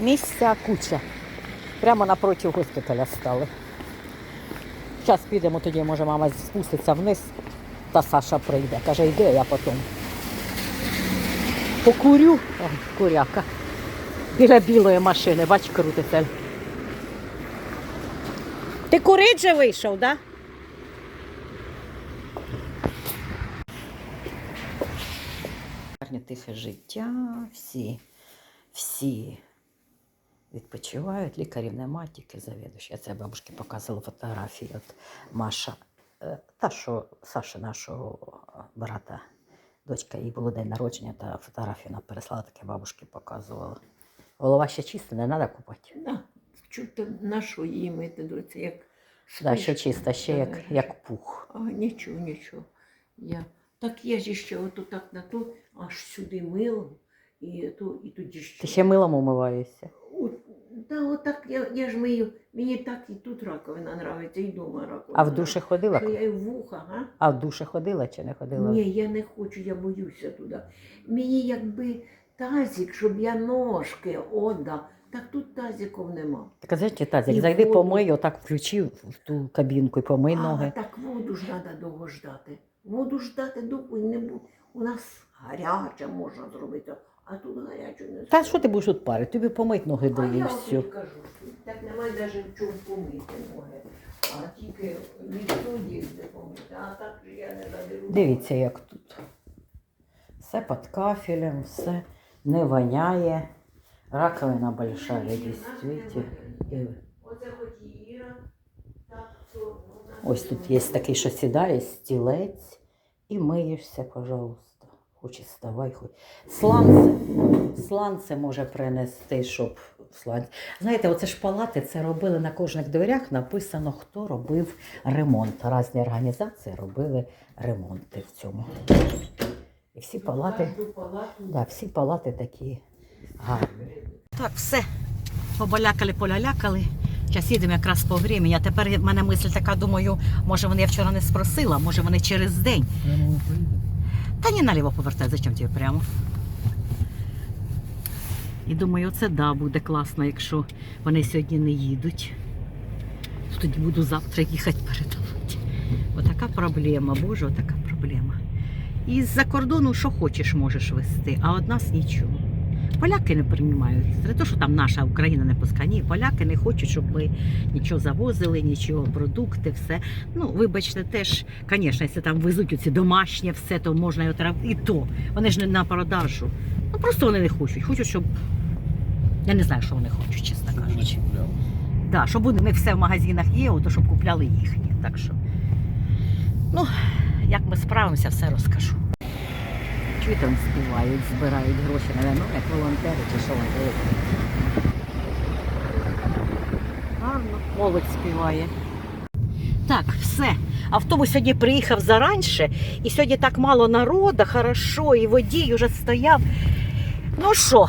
Місця куча. Прямо напроти госпіталя стали. Зараз підемо, тоді може мама спуститься вниз, та Саша прийде. Каже, йди, я потім. Покурю, О, куряка. Біля білої машини, бач, крутитель. Ти курить же вийшов, так? Да? Тихе життя, всі, всі відпочивають, лікарів нема, тільки завідуючий. Я це бабушки показувала фотографії. От Маша, е, та що Саша, нашого е, брата, дочка, їй було день народження, та фотографію вона переслала, таке бабушки показувала. Голова ще чиста, не треба купати. Да. Чути на що її мити, доця, як Да, ще чиста, ще як, як пух. А, нічого, нічого. Я... Так я ж ще ото так на то, аж сюди мило, і, то, і тоді ще. Ти ще милом умиваєшся. От, да, отак я, я ж мию. Мені так і тут раковина нравиться, і вдома раковина. А в душі ходила? Що я в вуха, га? А в душі ходила чи не ходила? Ні, я не хочу, я боюся туди. Мені якби тазик, щоб я ножки ода. Так тут тазиків нема. Так знаєте, тазик, І зайди воду. помий, отак включи в ту кабінку і помий А, ноги. так воду ж треба довго ждати. Воду ждати довго і не буде. У нас гаряча можна зробити, а тут гарячу не Та що ти будеш тут парити? Тобі помить ноги А дали і я все. кажу, так немає навіть в чому помити ноги. А тільки від судді де помити, а так же я не заберу. Дивіться, як тут. Все під кафелем, все не воняє. Раковина большая, дійсно. Оце хоч і Іра, так то вона... Ось тут є такий, що сідає, стілець, і миєшся, пожалуйста. Хоч і вставай, хоч. Сланце. Сланце може принести, щоб сланце. Знаєте, оце ж палати, це робили на кожних дверях, написано, хто робив ремонт. Різні організації робили ремонти в цьому. І всі палати. Да, всі палати такі гарні. Так, все. Побалякали, полялякали. Зараз їдемо якраз по времени. А тепер в мене мисль така, думаю, може вони я вчора не спросила, може вони через день. Та ні, наліво повертай, зачем тобі прямо? І думаю, це да, буде класно, якщо вони сьогодні не їдуть. Тоді буду завтра їхати передавати. Отака проблема, боже, отака проблема. І з-за кордону що хочеш, можеш вести, а от нас нічого. Поляки не приймають. Не те, що там наша Україна не пускає. Ні, поляки не хочуть, щоб ми нічого завозили, нічого, продукти, все. Ну, вибачте, теж, звісно, якщо там везуть оці домашнє все, то можна і отрав... і то. Вони ж не на продажу. Ну просто вони не хочуть. Хочуть, щоб. Я не знаю, що вони хочуть, чесно кажучи. Да, щоб у них все в магазинах є, то щоб купляли їхні. Так що. Ну, як ми справимося, все розкажу. Чуєте, там співають, збирають гроші, напевно, як волонтери чи що вони. Гарно, молодь співає. Так, все. Автобус сьогодні приїхав заранше, і сьогодні так мало народу, хорошо, і водій вже стояв. Ну що,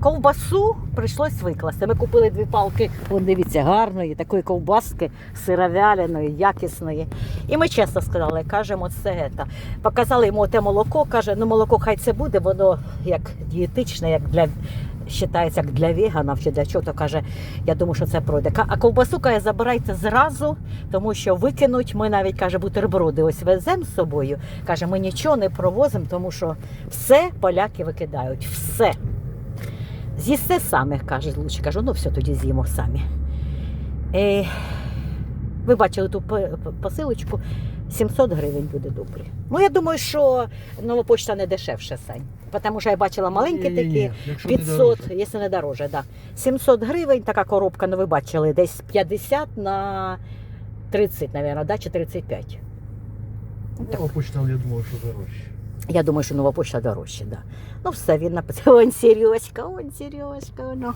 ковбасу прийшлось викласти. Ми купили дві палки, вон дивіться, гарної, такої ковбаски сировяленої, якісної. І ми чесно сказали, кажемо, це ета. Показали йому те молоко, каже, ну молоко хай це буде, воно як дієтичне, як для. Вважається як для веганів чи для чого, то каже, я думаю, що це пройде. А ковбасу каже, забирайте зразу, тому що викинуть. Ми навіть каже, бутерброди ось веземо з собою. Каже, ми нічого не провозимо, тому що все поляки викидають. Все. З'їсте самі, каже Лучі. Кажу, ну все, тоді з'їмо самі. Е, ви бачили ту посилочку, 700 гривень буде добре. Ну, я думаю, що нова почта не дешевше, Сань. Тому що я бачила маленькі такі. 500, якщо не дороже, да. 700 гривень, така коробка, ну ви бачили, десь 50 на 30, мабуть, да, чи 35. Ну. Ну, я думав, що дорожче. Я думаю, що нова почта дорожче, да. Ну, все, він написав, он Сережка, он Сережка, ну.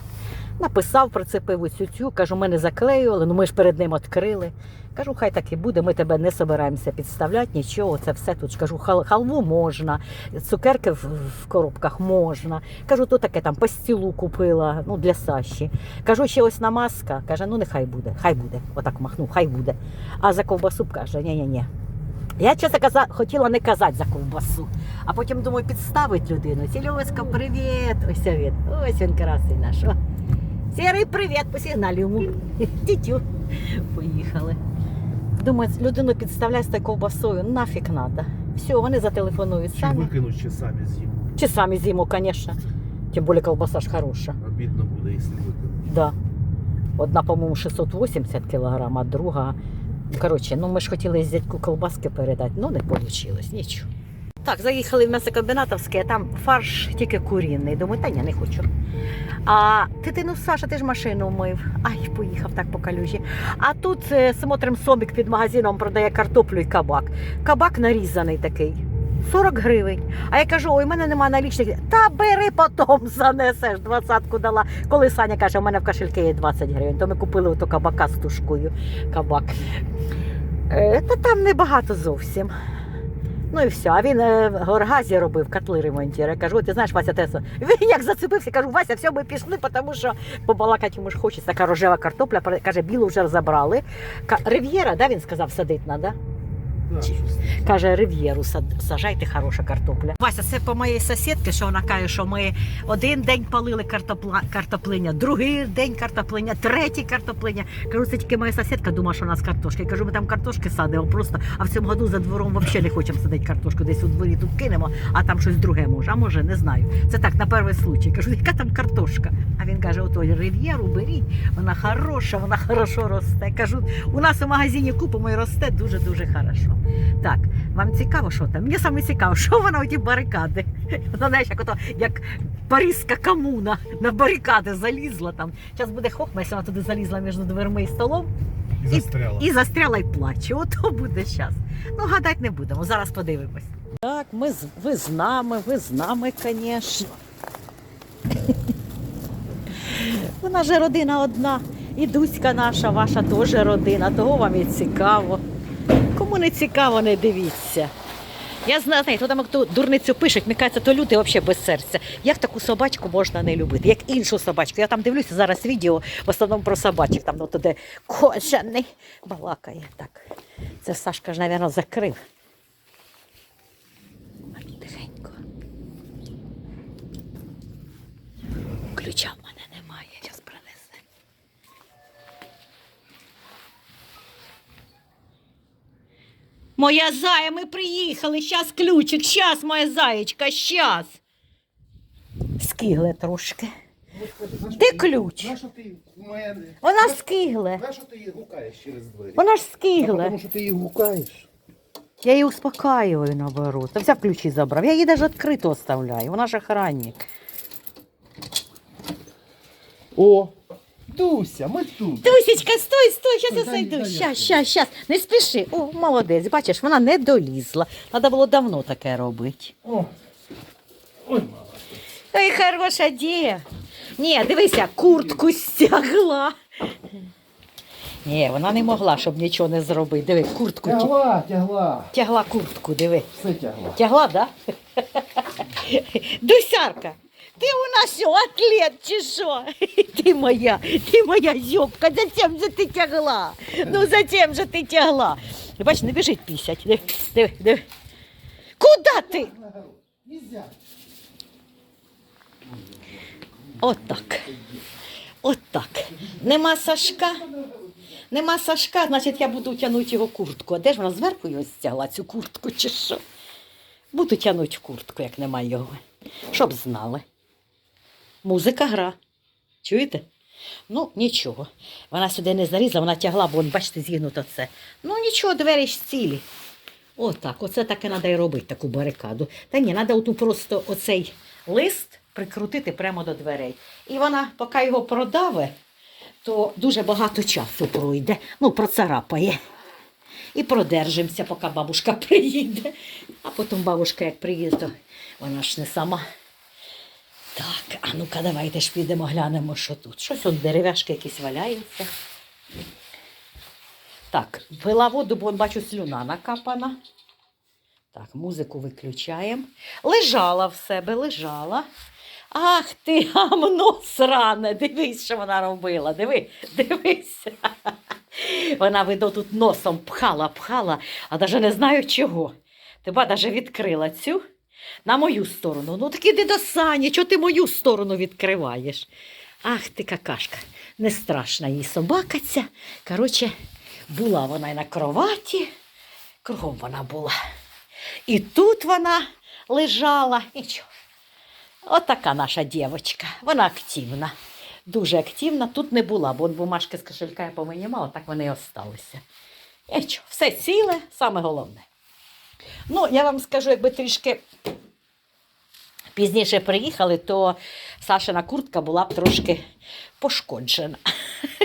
Написав, прицепив оцю цю, кажу, ми не заклеювали, ну ми ж перед ним відкрили. Кажу, хай так і буде, ми тебе не собираємося підставляти, нічого, це все тут. Кажу, хал- халву можна, цукерки в, в коробках можна. Кажу, то таке там пастілу купила, ну для Саші. Кажу, ще ось намазка. Каже, ну нехай буде, хай буде. Отак махнув, хай буде. А за ковбасу каже, ні-ні-ні. Я чесно каза, хотіла не казати за ковбасу, а потім думаю, підставить людину. Сільовська, привіт! Ось він. Ось він красий наш. Сірий, привіт, посігнали йому. Тітю. Поїхали. Думаю, людину підставляти з такою ковбасою, нафіг надо. Все, вони зателефонують Чи викинуть, чи самі з'їм. Чи самі зиму, звісно. Тим більше колбаса ж хороша. Обідно буде, якщо викинуть. Да. Одна, по-моєму, 680 кг, а друга. Коротше, ну ми ж хотіли з дядьку колбаски передати, ну не вийшло, нічого. Так, заїхали в м'ясокомбінатовське, а там фарш тільки курінний. Думаю, та ні, не хочу. А ти ти ну Саша, ти ж машину мив. Ай, поїхав так по калюжі. А тут е, смотрим собік під магазином продає картоплю і кабак. Кабак нарізаний такий. 40 гривень. А я кажу, ой, в мене немає налічних. Та бери потім занесеш, двадцятку дала. Коли Саня каже, у мене в кошельки є 20 гривень, то ми купили ото кабака з тушкою. Кабак. Е, та там небагато зовсім. Ну і все. А він е, в Горгазі робив, котли ремонтує. Я кажу, ти знаєш, Вася Теса. Він як зацепився, кажу, Вася, все, ми пішли, тому що побалакати йому ж хочеться. Така рожева картопля, каже, білу вже забрали. Рив'єра, да, він сказав, садить треба. Каже, рив'єру сажайте, хороша картопля. Вася, це по моїй сусідці, що вона каже, що ми один день палили картопла, картоплиня, другий день картоплиня, третій картоплиня. Кажу, це тільки моя сусідка думає, що у нас картошка. Я кажу, ми там картошки садимо просто, а в цьому году за двором взагалі не хочемо садити картошку. Десь у дворі тут кинемо, а там щось друге може. А може, не знаю. Це так, на перший случай. Кажу, яка там картошка? А він каже, ото рив'єру беріть, вона хороша, вона хорошо росте. Кажу, у нас у магазині купимо і росте дуже-дуже хорошо. Так, вам цікаво, що там? Мені саме цікаво, що вона оті барикади. Вона знаєш, як ото як Паризька комуна на барикади залізла там. Зараз буде хохма, якщо вона туди залізла між дверми і столом І застряла. і застряла і плаче. Ото буде зараз. Ну, гадати не будемо, зараз подивимось. Так, ми з, ви з нами, ви з нами, звісно. Вона ж родина одна. І Дуська наша, ваша теж родина, того вам і цікаво. Кому не цікаво, не дивіться. Я знаю, знаєте, там ту дурницю пишуть, мені кажеться, то люди взагалі без серця. Як таку собачку можна не любити, як іншу собачку. Я там дивлюся зараз відео, в основному про собачок, там ну, туди кожаний балакає. Так. Це Сашка ж, мабуть, закрив. Тихенько. Ключа в мене немає, зараз принесе. Моя зая, ми приїхали. Щас ключик, щас, моя заєчка, щас. Скигле трошки. Ключ? Що ти в? Вона скигле. На що ти її гукаєш через двері? Вона ж скигле. Тому що ти її гукаєш. Я її успокаюю наоборот. Та взяв ключі забрав. Я її навіть відкрито оставляю. Вона ж охранник. О, Дуся, ми тут. Тусечка, стой, стой, щас я Дай, зайду. дай, Щас, щас, щас. Не спіши. О, молодець. Бачиш, вона не долізла. Треба було давно таке робити. О. Ой, мама. Ой, хороша дія. Ні, дивися, куртку стягла. Ні, вона не могла, щоб нічого не зробити. Диви, куртку тя- Тягла, тягла. тягла куртку, диви. Все тягла. Тягла, да? Дусярка, ти у нас що, атлет чи що? Ти моя, ти моя зьобка, зачем же ти тягла? Ну зачем же ти тягла? Бач, не біжить пісять. Диви, диви, диви. Куда ти? Отак. Отак. Нема Сашка. Нема Сашка, значить я буду тягнути його куртку. А де ж вона зверху його стягла, цю куртку чи що? Буду тягнути куртку, як нема його. Щоб знали. Музика гра. Чуєте? Ну, нічого. Вона сюди не залізла, вона тягла, бо, бачите, зігнуто це. Ну, нічого, двері ж цілі. Отак, оце так і треба робити, таку барикаду. Та ні, треба оту просто оцей лист прикрутити прямо до дверей. І вона, поки його продаве, то дуже багато часу пройде, ну, процарапає. І продержимося, поки бабушка приїде. А потім бабушка, як приїде, то вона ж не сама. Так, а ну-ка, давайте ж підемо глянемо, що тут. Щось от дерев'яшки якісь валяються. Так, пила воду, бо бачу, слюна накапана. Так, музику виключаємо. Лежала в себе, лежала. Ах ти, гамно сране, дивись, що вона робила. Диви, дивись. Вона, видно, тут носом пхала, пхала, а навіть не знаю чого. Тебе навіть відкрила цю на мою сторону. Ну так іди до Сані, чого ти мою сторону відкриваєш? Ах ти какашка. Не страшна їй собака ця. Коротше, була вона і на кроваті, кругом вона була. І тут вона лежала. Нічого. Отака наша дівчинка. Вона активна. Дуже активна. Тут не була, бо бумажки з кошелька я поминімала, так вони і осталися. Нічого, все ціле, саме головне. Ну, я вам скажу, якби трішки пізніше приїхали, то Сашина куртка була б трошки пошкоджена.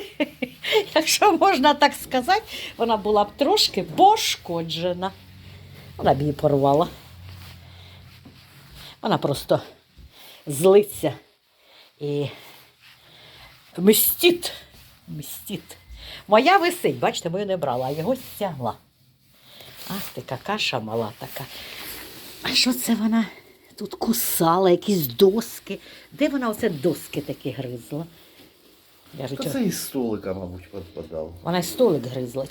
Якщо можна так сказати, вона була б трошки пошкоджена. Вона б її порвала. Вона просто злиться і мстить. Мстить. Моя висить, бачите, мою не брала, а його стягла. Ах ти, какаша мала така. А що це вона тут кусала, якісь доски? Де вона оце доски такі гризла? Я Та це із столика, мабуть, підпадав. Вона й столик гризла.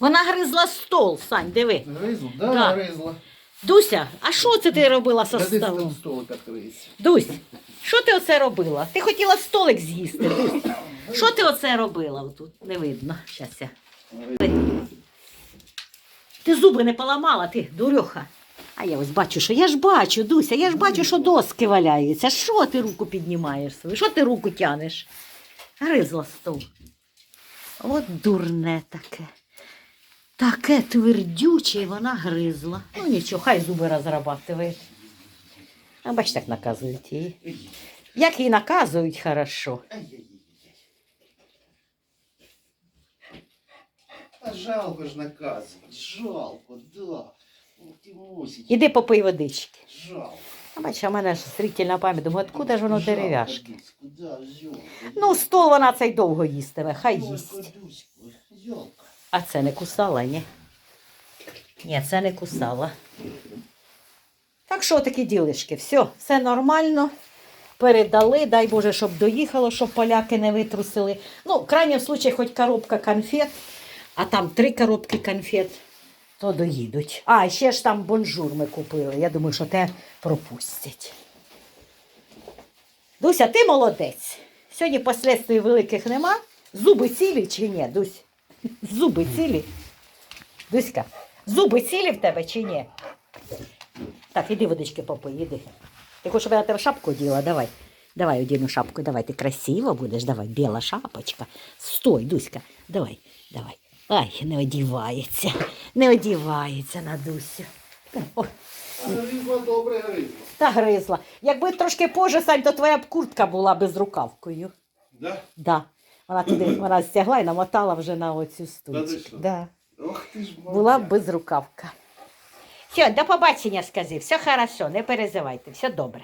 Вона гризла стол, Сань, диви. Гризу? Да. Да, гризла. Дуся, а що це ти робила со столом? столик відкриється? Дусь, що ти оце робила? Ти хотіла столик з'їсти. Що ти оце робила отут? Не видно. Щас я. Ти зуби не поламала, ти, дурьоха. А я ось бачу, що я ж бачу, Дуся, я ж бачу, що доски валяються. Що ти руку піднімаєш свою? Що ти руку тянеш? Гризла стол. От дурне таке. Таке твердюче, вона гризла. Ну нічого, хай зуби розрабатує. А бач, так наказують її. Як її наказують, хорошо. А жалко ж наказувати. Жалко, да. Ну, ти мусить. Іди попий водички. Жалко. А бач, а в мене ж зрительна пам'ять, думаю, откуда ж воно Жалко, дерев'яшки? Дуську, Да, зьолка. Ну, стол вона цей довго їстиме, хай їсть. Дуську. А це не кусала, ні? Ні, це не кусала. Так що такі ділишки, все, все нормально. Передали, дай Боже, щоб доїхало, щоб поляки не витрусили. Ну, в крайньому случаї, хоч коробка конфет, а там три коробки конфет, то доїдуть. А, ще ж там бонжур ми купили. Я думаю, що те пропустять. Дуся, ти молодець. Сьогодні послідствий великих нема. Зуби цілі чи ні, Дусь? Зуби цілі. Дуська, зуби цілі в тебе чи ні? Так, іди водички попий, іди. Ти хочеш, щоб я тебе шапку оділа? Давай. Давай одіну шапку, давай, ти красиво будеш, давай, біла шапочка. Стой, Дуська, давай, давай. Ай, не одівається, не одівається на Дусю. О, А гризла добре гризла. та гризла. Якби трошки позже, Сань, то твоя б куртка була без рукавкою. Да? Да. Вона туди вона стягла і намотала вже на оцю що? Да. Ох ти ж Була б без рукавка. Все, до побачення, скази. Все хорошо, не переживайте, все добре.